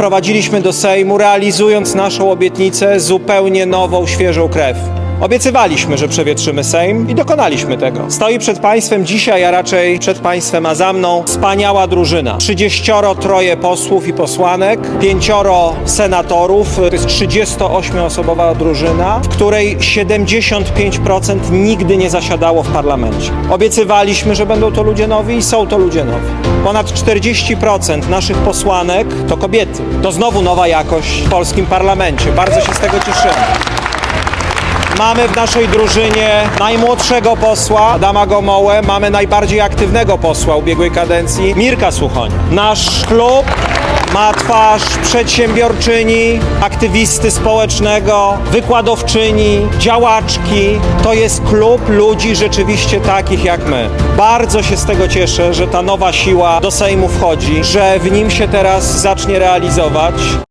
wprowadziliśmy do Sejmu, realizując naszą obietnicę, zupełnie nową, świeżą krew. Obiecywaliśmy, że przewietrzymy Sejm i dokonaliśmy tego. Stoi przed Państwem dzisiaj, a raczej przed Państwem, a za mną wspaniała drużyna. 33 posłów i posłanek, pięcioro senatorów, to jest 38-osobowa drużyna, w której 75% nigdy nie zasiadało w parlamencie. Obiecywaliśmy, że będą to ludzie nowi i są to ludzie nowi. Ponad 40% naszych posłanek to kobiety. To znowu nowa jakość w polskim parlamencie. Bardzo się z tego cieszymy. Mamy w naszej drużynie najmłodszego posła, Adama Gomołę, mamy najbardziej aktywnego posła ubiegłej kadencji, Mirka Suchoń. Nasz klub ma twarz przedsiębiorczyni, aktywisty społecznego, wykładowczyni, działaczki. To jest klub ludzi rzeczywiście takich jak my. Bardzo się z tego cieszę, że ta nowa siła do Sejmu wchodzi, że w nim się teraz zacznie realizować.